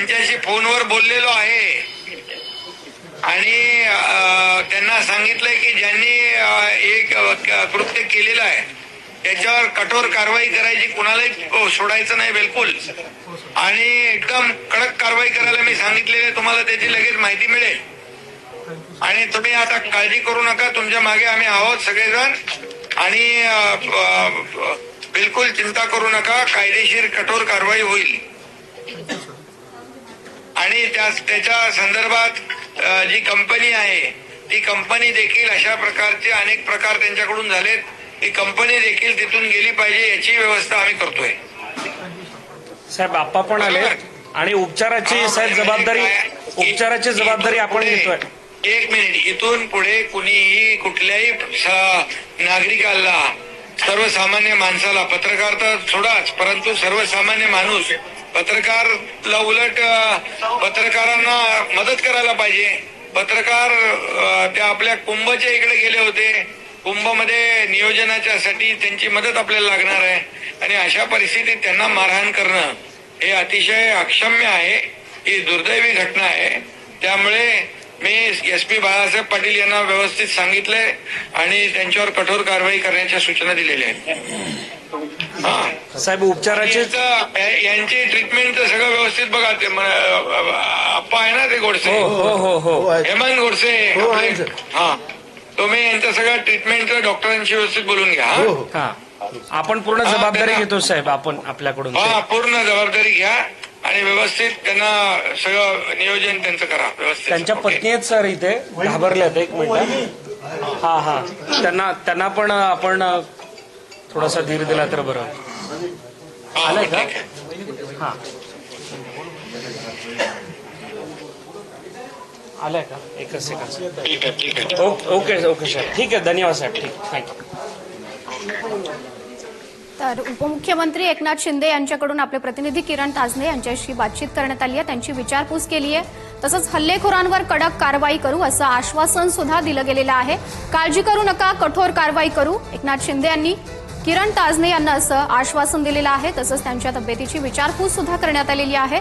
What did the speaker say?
त्यांच्याशी फोनवर बोललेलो आहे. आणि त्यांना सांगितलंय की ज्यांनी एक कृत्य केलेलं आहे त्याच्यावर कठोर कारवाई करायची कुणालाही सोडायचं नाही बिलकुल. आणि एकदम कडक कारवाई करायला मी सांगितलेली आहे तुम्हाला त्याची लगेच माहिती मिळेल. आणि तुम्ही आता काळजी करू नका तुमच्या मागे आम्ही आहोत सगळेजण. आणि बिलकुल चिंता करू नका कायदेशीर कठोर कारवाई होईल. आणि त्या त्याच्या संदर्भात जी कंपनी आहे ती कंपनी देखील अशा प्रकारचे अनेक प्रकार त्यांच्याकडून झालेत. ती कंपनी देखील तिथून गेली पाहिजे याची व्यवस्था आम्ही करतोय. साहेब आप्पा पण आले आणि उपचाराची साहेब जबाबदारी उपचाराची जबाबदारी आपण घेतोय. एक मिनिट. इथून पुढे कुणीही कुठल्याही नागरिकाला सर्वसामान्य माणसाला पत्रकार तर सोडाच परंतु सर्वसामान्य माणूस पत्रकारला उलट पत्रकारांना मदत करायला पाहिजे. पत्रकार त्या आपल्या कुंभच्या इकडे गेले होते. कुंभमध्ये नियोजनाच्या साठी त्यांची मदत आपल्याला लागणार आहे. आणि अशा परिस्थितीत त्यांना मारहाण करणं हे अतिशय अक्षम्य आहे. ही दुर्दैवी घटना आहे. त्यामुळे मी एस पी बाळासाहेब पाटील यांना व्यवस्थित सांगितलंय आणि त्यांच्यावर कठोर कारवाई करण्याच्या सूचना दिलेल्या आहेत. हा. साहेब उपचाराची यांचं- ट्रीटमेंटचं सगळं व्यवस्थित बघा ते अप्पा आहे ना ते गोडसे? हो हो हो हो. हेमंत गोडसे. हो, तुम्ही यांचं सगळं ट्रीटमेंटचं डॉक्टरांशी व्यवस्थित बोलून घ्या आपण पूर्ण जबाबदारी घेतो साहेब आपण आपल्याकडून. हा पूर्ण जबाबदारी घ्या. आणि व्यवस्थित त्यांना सगळं नियोजन त्यांचं करा व्यवस्थित. त्यांच्या? पत्नी आहेत सर इथे घाबरल्यात एक मिनिट. हा हा. त्यांना त्यांना पण आपण थोडासा धीर दिला तर बरं. आलंय का? हा. आलंय का? एकच सेकंड ओके ओके साहेब ठीक आहे धन्यवाद साहेब ठीक थँक्यू तर उपमुख्यमंत्री एकनाथ शिंदे यांच्याकडून आपले प्रतिनिधी किरण ताजने यांच्याशी बातचीत करण्यात आली आहे. त्यांची विचारपूस केली आहे. तसंच हल्लेखोरांवर कडक कारवाई करू असं आश्वासन सुद्धा दिलं गेलेलं आहे. काळजी करू नका कठोर कारवाई करू एकनाथ शिंदे यांनी किरण ताजने यांना असं आश्वासन दिलेलं आहे. तसंच त्यांच्या तब्येतीची विचारपूस सुद्धा करण्यात आलेली आहे.